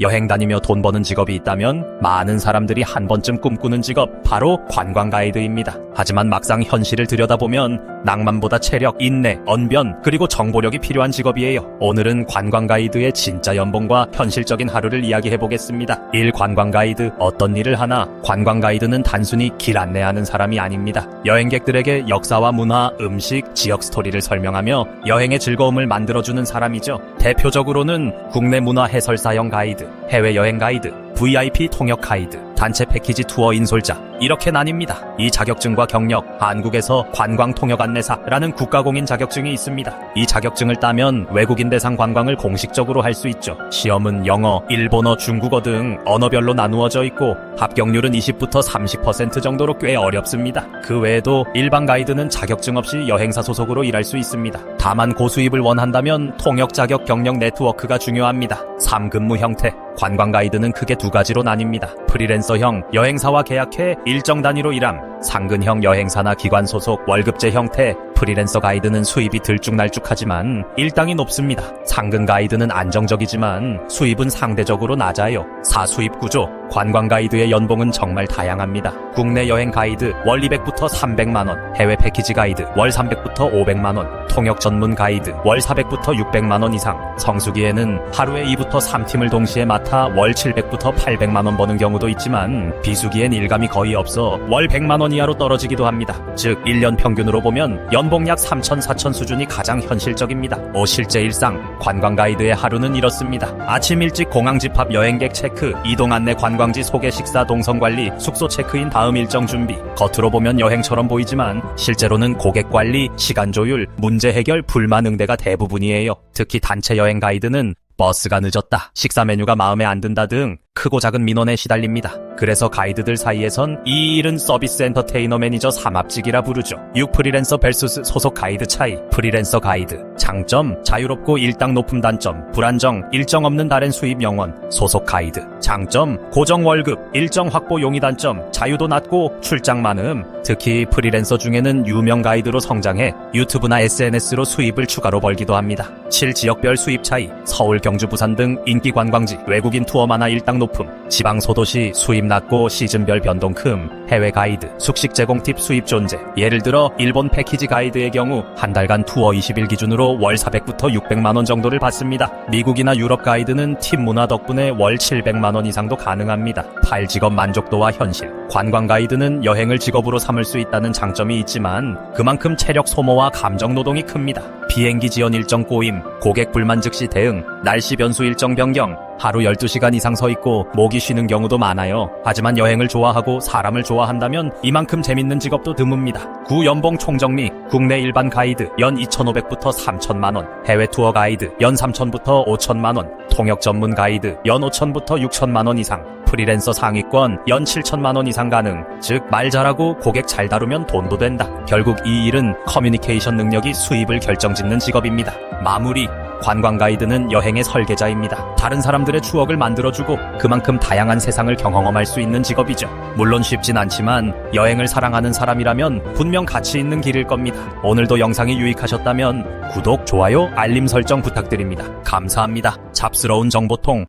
여행 다니며 돈 버는 직업이 있다면 많은 사람들이 한 번쯤 꿈꾸는 직업 바로 관광 가이드입니다. 하지만 막상 현실을 들여다보면 낭만보다 체력, 인내, 언변 그리고 정보력이 필요한 직업이에요. 오늘은 관광 가이드의 진짜 연봉과 현실적인 하루를 이야기해 보겠습니다. 1. 관광 가이드 어떤 일을 하나? 관광 가이드는 단순히 길 안내하는 사람이 아닙니다. 여행객들에게 역사와 문화, 음식, 지역 스토리를 설명하며 여행의 즐거움을 만들어주는 사람이죠. 대표적으로는 국내 문화 해설사형 가이드, 해외 여행 가이드, VIP 통역 가이드, 단체 패키지 투어 인솔자 이렇게 나뉩니다. 이 자격증과 경력, 한국에서 관광 통역 안내사라는 국가공인 자격증이 있습니다. 이 자격증을 따면 외국인 대상 관광을 공식적으로 할 수 있죠. 시험은 영어, 일본어, 중국어 등 언어별로 나누어져 있고 합격률은 20부터 30% 정도로 꽤 어렵습니다. 그 외에도 일반 가이드는 자격증 없이 여행사 소속으로 일할 수 있습니다. 다만 고수입을 원한다면 통역 자격 경력 네트워크가 중요합니다. 3근무 형태 관광 가이드는 크게 두 가지로 나뉩니다. 프리랜서 형 여행사와 계약해 일정 단위로 일함, 상근형 여행사나 기관 소속 월급제 형태 프리랜서 가이드는 수입이 들쭉날쭉하지만 일당이 높습니다. 상근 가이드는 안정적이지만 수입은 상대적으로 낮아요. 사수입 구조 관광 가이드의 연봉은 정말 다양합니다. 국내 여행 가이드 월 200부터 300만 원, 해외 패키지 가이드 월 300부터 500만 원, 통역 전문 가이드 월 400부터 600만 원 이상, 성수기에는 하루에 2부터 3팀을 동시에 맡아 월 700부터 800만 원 버는 경우도 있지만 비수기엔 일감이 거의 없어 월 100만 원 이하로 떨어지기도 합니다. 즉 1년 평균으로 보면 연봉 약 3천 4천 수준이 가장 현실적입니다. 오 실제 일상 관광 가이드의 하루는 이렇습니다. 아침 일찍 공항 집합 여행객 체크, 이동 안내 관광지 소개 식사 동선 관리, 숙소 체크인 다음 일정 준비. 겉으로 보면 여행처럼 보이지만 실제로는 고객 관리, 시간 조율, 문제 해결, 불만 응대가 대부분이에요. 특히 단체 여행 가이드는 버스가 늦었다, 식사 메뉴가 마음에 안 든다 등 크고 작은 민원에 시달립니다. 그래서 가이드들 사이에선 이 일은 서비스 엔터테이너 매니저 삼합직이라 부르죠. 6 프리랜서 versus 소속 가이드 차이. 프리랜서 가이드. 장점, 자유롭고 일당 높음 단점, 불안정, 일정 없는 다른 수입 영원. 소속 가이드. 장점, 고정 월급, 일정 확보 용의 단점, 자유도 낮고 출장 많음. 특히 프리랜서 중에는 유명 가이드로 성장해 유튜브나 SNS로 수입을 추가로 벌기도 합니다. 7 지역별 수입 차이. 서울, 경주, 부산 등 인기 관광지, 외국인 투어 많아 일당 높음, 지방 소도시 수입 낮고 시즌별 변동 큼, 해외 가이드, 숙식 제공 팁 수입 존재. 예를 들어 일본 패키지 가이드의 경우 한 달간 투어 20일 기준으로 월 400부터 600만 원 정도를 받습니다. 미국이나 유럽 가이드는 팁 문화 덕분에 월 700만 원 이상도 가능합니다. 팔 직업 만족도와 현실. 관광 가이드는 여행을 직업으로 삼을 수 있다는 장점이 있지만 그만큼 체력 소모와 감정 노동이 큽니다. 비행기 지연 일정 꼬임, 고객 불만 즉시 대응, 날씨 변수 일정 변경, 하루 12시간 이상 서 있고 목이 쉬는 경우도 많아요. 하지만 여행을 좋아하고 사람을 좋아한다면 이만큼 재밌는 직업도 드뭅니다. 구 연봉 총정리, 국내 일반 가이드 연 2,500부터 3천만 원, 해외 투어 가이드 연 3천부터 5천만 원, 통역 전문 가이드 연 5천부터 6천만 원 이상, 프리랜서 상위권 연 7천만 원 이상 가능. 즉 말 잘하고 고객 잘 다루면 돈도 된다. 결국 이 일은 커뮤니케이션 능력이 수입을 결정짓는 직업입니다. 마무리 관광 가이드는 여행의 설계자입니다. 다른 사람들의 추억을 만들어주고 그만큼 다양한 세상을 경험할 수 있는 직업이죠. 물론 쉽진 않지만 여행을 사랑하는 사람이라면 분명 가치 있는 길일 겁니다. 오늘도 영상이 유익하셨다면 구독, 좋아요, 알림 설정 부탁드립니다. 감사합니다. 잡스러운 정보통